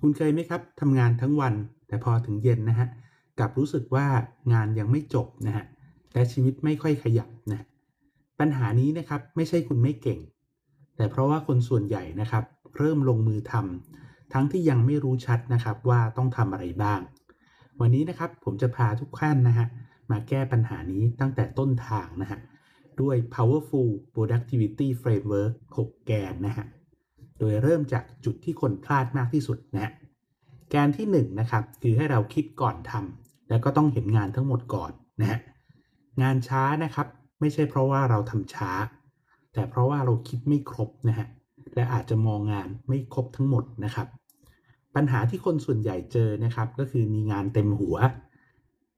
คุณเคยไหมครับทำงานทั้งวัน แต่พอถึงเย็นนะฮะกลับรู้สึกว่างานยังไม่จบนะฮะและชีวิตไม่ค่อยขยับนะปัญหานี้นะครับไม่ใช่คุณไม่เก่ง แต่เพราะว่าคนส่วนใหญ่นะครับ เริ่มลงมือทำทั้งที่ยังไม่รู้ชัดนะครับว่าต้องทำอะไรบ้าง วันนี้นะครับผมจะพาทุกท่านนะฮะมาแก้ปัญหานี้ตั้งแต่ต้นทางนะฮะด้วย powerful productivity framework 6 แกนนะฮะ โดยเริ่มจากจุดที่คนพลาดมากที่สุดนะฮะแกนที่1นนะครับคือให้เราคิดก่อนทำแล้วก็ต้องเห็นงานทั้งหมดก่อนนะฮะงานช้านะครับ ไม่ใช่เพราะว่าเราทำช้า แต่เพราะว่าเราคิดไม่ครบนะฮะและอาจจะมองงานไม่ครบทั้งหมดนะครับ ปัญหาที่คนส่วนใหญ่เจอนะครับ ก็คือมีงานเต็มหัว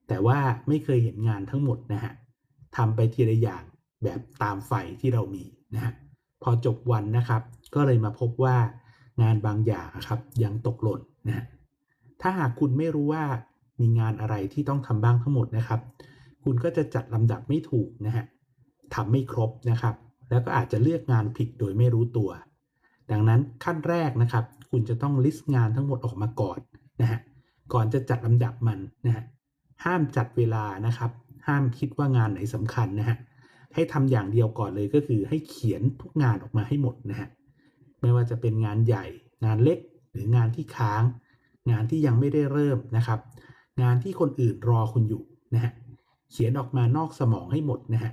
แต่ว่าไม่เคยเห็นงานทั้งหมดนะฮะทำไปทีละอย่างแบบตามไฟที่เรามีนะฮะ พอจบวันนะครับ ก็เลยมาพบว่างานบางอย่างครับยังตกหล่นนะฮะถ้าหากคุณไม่รู้ว่ามีงานอะไรที่ต้องทำบ้างทั้งหมดนะครับ คุณก็จะจัดลำดับไม่ถูกนะฮะทำไม่ครบนะครับ แล้วก็อาจจะเลือกงานผิดโดยไม่รู้ตัว ดังนั้นขั้นแรกนะครับ คุณจะต้องลิสต์งานทั้งหมดออกมาก่อนนะฮะก่อนจะจัดลำดับมันนะฮะห้ามจัดเวลานะครับ ห้ามคิดว่างานไหนสำคัญนะฮะ ให้ทำอย่างเดียวก่อนเลยก็คือให้เขียนทุกงานออกมาให้หมดนะฮะไม่ว่าจะเป็นงานใหญ่งานเล็กหรืองานที่ค้าง งานที่ยังไม่ได้เริ่มนะครับ งานที่คนอื่นรอคุณอยู่นะฮะเขียนออกมานอกสมองให้หมดนะฮะ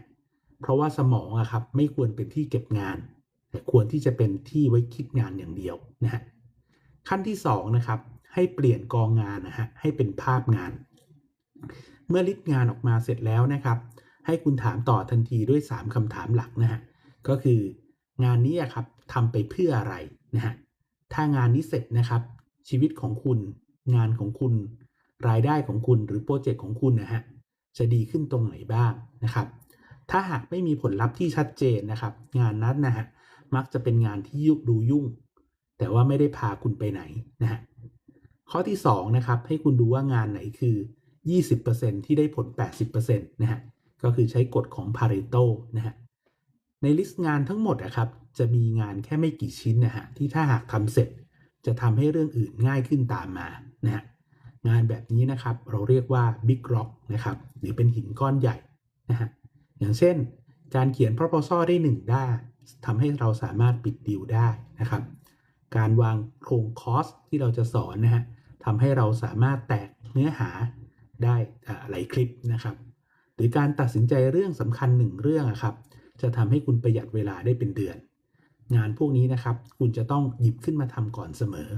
เพราะว่าสมองอะครับไม่ควรเป็นที่เก็บงาน แต่ควรที่จะเป็นที่ไว้คิดงานอย่างเดียวนะฮะขั้นที่2นะครับให้เปลี่ยนกองงานนะฮะให้เป็นภาพงาน เมื่อลิสต์งานออกมาเสร็จแล้วนะครับ ให้คุณถามต่อทันทีด้วย 3คำถามหลักนะฮะ ก็คืองานนี้ครับทำไปเพื่ออะไรนะฮะ ถ้างานนี้เสร็จนะครับ ชีวิตของคุณ งานของคุณ รายได้ของคุณหรือโปรเจกต์ของคุณนะฮะ จะดีขึ้นตรงไหนบ้างนะครับ ถ้าหากไม่มีผลลัพธ์ที่ชัดเจนนะครับ งานนั้นนะฮะ มักจะเป็นงานที่ยุดูยุ่ง แต่ว่าไม่ได้พาคุณไปไหนนะฮะ ข้อที่2นะครับ ให้คุณดูว่างานไหนคือ 20%ที่ได้ผล 80%นะฮะ ก็คือใช้กฎของ Pareto นะฮะในลิสต์งานทั้งหมดนะครับ จะมีงานแค่ไม่กี่ชิ้นนะฮะที่ถ้าหากทำเสร็จจะทำให้เรื่องอื่นง่ายขึ้นตามมานะฮะงานแบบนี้นะครับเราเรียกว่า Big Rock นะครับหรือเป็นหินก้อนใหญ่นะฮะอย่างเช่น การเขียน proposal ได้1ด้านทำให้เราสามารถปิดดีลได้นะครับ การวางโครงคอสที่เราจะสอนนะฮะทำให้เราสามารถแตกเนื้อหาได้หลายคลิปนะครับ หรือการตัดสินใจเรื่องสำคัญหนึ่งเรื่องครับ จะทำให้คุณประหยัดเวลาได้เป็นเดือน งานพวกนี้นะครับ คุณจะต้องหยิบขึ้นมาทำก่อนเสมอ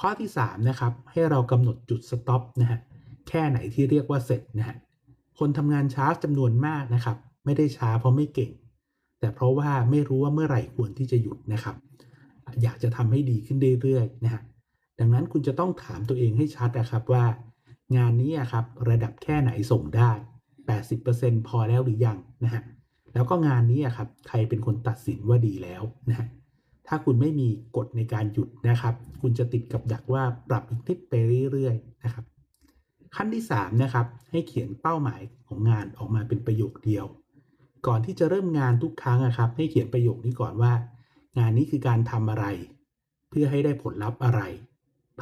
ข้อที่3นะครับให้เรากำหนดจุดสต็อปนะฮะแค่ไหนที่เรียกว่าเสร็จนะฮะคนทำงานช้าจำนวนมากนะครับ ไม่ได้ช้าเพราะไม่เก่ง แต่เพราะว่าไม่รู้ว่าเมื่อไหร่ควรที่จะหยุดนะครับ อยากจะทำให้ดีขึ้นเรื่อยๆนะฮะดังนั้นคุณจะต้องถามตัวเองให้ชัดนะครับว่า งานนี้ครับระดับแค่ไหนส่งได้ 80%พอแล้วหรือยังนะฮะแล้วก็งานนี้ครับใครเป็นคนตัดสินว่าดีแล้วนะฮะถ้าคุณไม่มีกฎในการหยุดนะครับ คุณจะติดกับดักว่าปรับอีกนิดไปเรื่อยๆนะครับ ขั้นที่3นะครับให้เขียนเป้าหมายของงานออกมาเป็นประโยคเดียว ก่อนที่จะเริ่มงานทุกครั้งนะครับ ให้เขียนประโยคนี้ก่อนว่า งานนี้คือการทำอะไร เพื่อให้ได้ผลลัพธ์อะไร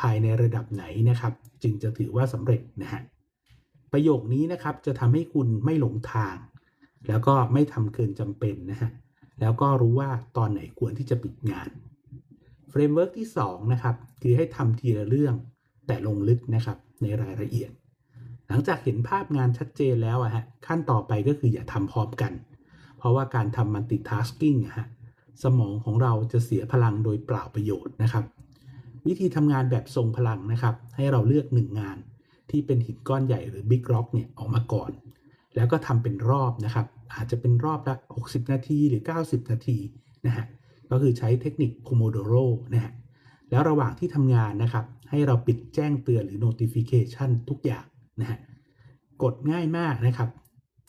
ภายในระดับไหนนะครับ จึงจะถือว่าสำเร็จนะฮะ ประโยคนี้นะครับจะทำให้คุณไม่หลงทาง แล้วก็ไม่ทำเกินจำเป็นนะฮะแล้วก็รู้ว่าตอนไหนควรที่จะปิดงานเฟรมเวิร์กที่2นะครับคือให้ทำทีละเรื่องแต่ลงลึกนะครับในรายละเอียด หลังจากเห็นภาพงานชัดเจนแล้วอะฮะขั้นต่อไปก็คืออย่าทำพร้อมกัน เพราะว่าการทำมัลติทัสกิ้งอะฮะสมองของเราจะเสียพลังโดยเปล่าประโยชน์นะครับ วิธีทำงานแบบทรงพลังนะครับ ให้เราเลือกหนึ่งงาน ที่เป็นหินก้อนใหญ่หรือบิ๊กร็อกเนี่ยออกมาก่อน แล้วก็ทำเป็นรอบนะครับ อาจจะเป็นรอบละ 60 นาทีหรือ 90 นาทีนะฮะก็คือใช้เทคนิค Pomodoro นะฮะแล้วระหว่างที่ทำงานนะครับ ให้เราปิดแจ้งเตือนหรือ notification ทุกอย่างนะฮะกดง่ายมากนะครับ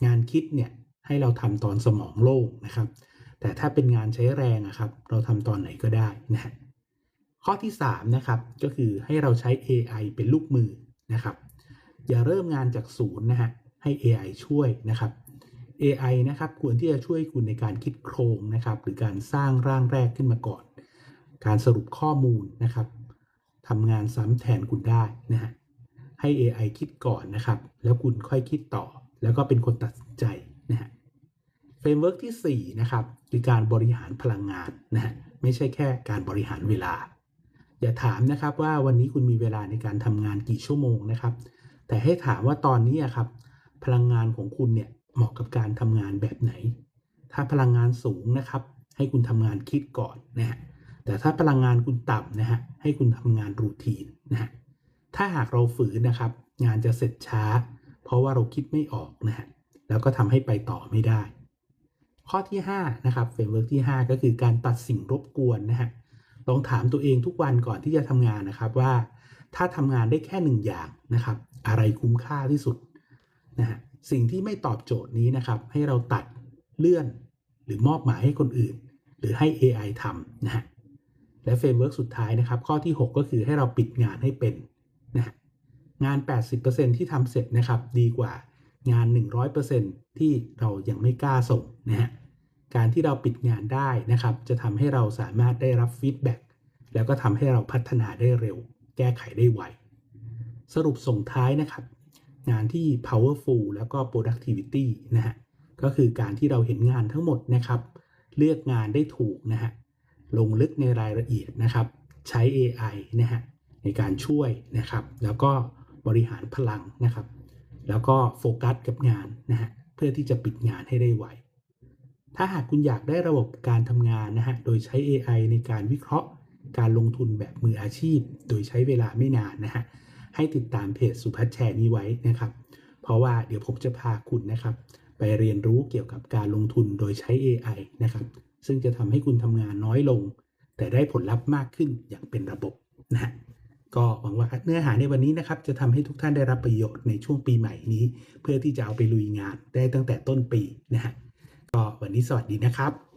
งานคิดเนี่ยให้เราทำตอนสมองโล่งนะครับ แต่ถ้าเป็นงานใช้แรงอะครับ เราทำตอนไหนก็ได้นะฮะข้อที่3นะครับก็คือให้เราใช้ AI เป็นลูกมือนะครับ อย่าเริ่มงานจากศูนย์นะฮะให้ AI ช่วยนะครับ AI นะครับควรที่จะช่วยคุณในการคิดโครงนะครับ หรือการสร้างร่างแรกขึ้นมาก่อน การสรุปข้อมูลนะครับทำงานซ้ำแทนคุณได้นะฮะให้ AI คิดก่อนนะครับ แล้วคุณค่อยคิดต่อ แล้วก็เป็นคนตัดสินใจนะฮะเฟรมเวิร์กที่4นะครับคือการบริหารพลังงานนะฮะไม่ใช่แค่การบริหารเวลา อย่าถามนะครับว่าวันนี้คุณมีเวลาในการทำงานกี่ชั่วโมงนะครับ แต่ให้ถามว่าตอนนี้อะครับ พลังงานของคุณเนี่ยเหมาะกับการทำงานแบบไหน ถ้าพลังงานสูงนะครับ ให้คุณทำงานคิดก่อนนะฮะแต่ถ้าพลังงานคุณต่ำนะฮะให้คุณทำงานรูทีนนะฮะถ้าหากเราฝืนนะครับ งานจะเสร็จช้า เพราะว่าเราคิดไม่ออกนะฮะแล้วก็ทำให้ไปต่อไม่ได้ ข้อที่5นะครับเฟรมเวิร์กที่ 5 ก็คือการตัดสิ่งรบกวนนะฮะลองถามตัวเองทุกวันก่อนที่จะทำงานนะครับว่า ถ้าทำงานได้แค่หนึ่งอย่างนะครับ อะไรคุ้มค่าที่สุดนะฮะสิ่งที่ไม่ตอบโจทย์นี้นะครับ ให้เราตัดเลื่อนหรือมอบหมายให้คนอื่น หรือให้ AI ทำนะฮะและเฟรมเวิร์กสุดท้ายนะครับ ข้อที่ 6 ก็คือให้เราปิดงานให้เป็นนะฮะงาน 80%ที่ทำเสร็จนะครับ ดีกว่างาน 100%ที่เรายังไม่กล้าส่งนะฮะการที่เราปิดงานได้นะครับ จะทำให้เราสามารถได้รับฟีดแบ็กแล้วก็ทำให้เราพัฒนาได้เร็ว แก้ไขได้ไว สรุปส่งท้ายนะครับ งานที่ powerful แล้วก็ productivity นะฮะก็คือการที่เราเห็นงานทั้งหมดนะครับ เลือกงานได้ถูกนะฮะลงลึกในรายละเอียดนะครับ ใช้ AI นะฮะในการช่วยนะครับ แล้วก็บริหารพลังนะครับ แล้วก็โฟกัสกับงานนะฮะเพื่อที่จะปิดงานให้ได้ไวถ้าหากคุณอยากได้ระบบการทำงานนะฮะโดยใช้ AI ในการวิเคราะห์ การลงทุนแบบมืออาชีพ โดยใช้เวลาไม่นานนะฮะให้ติดตามเพจสุพัฒแชร์นี้ไว้นะครับ เพราะว่าเดี๋ยวผมจะพาคุณนะครับ ไปเรียนรู้เกี่ยวกับการลงทุนโดยใช้ AI นะครับ ซึ่งจะทำให้คุณทำงานน้อยลง แต่ได้ผลลัพธ์มากขึ้นอย่างเป็นระบบนะฮะก็หวังว่าเนื้อหาในวันนี้นะครับ จะทำให้ทุกท่านได้รับประโยชน์ในช่วงปีใหม่นี้ เพื่อที่จะเอาไปลุยงานได้ตั้งแต่ต้นปีนะฮะก็วันนี้สวัสดีนะครับ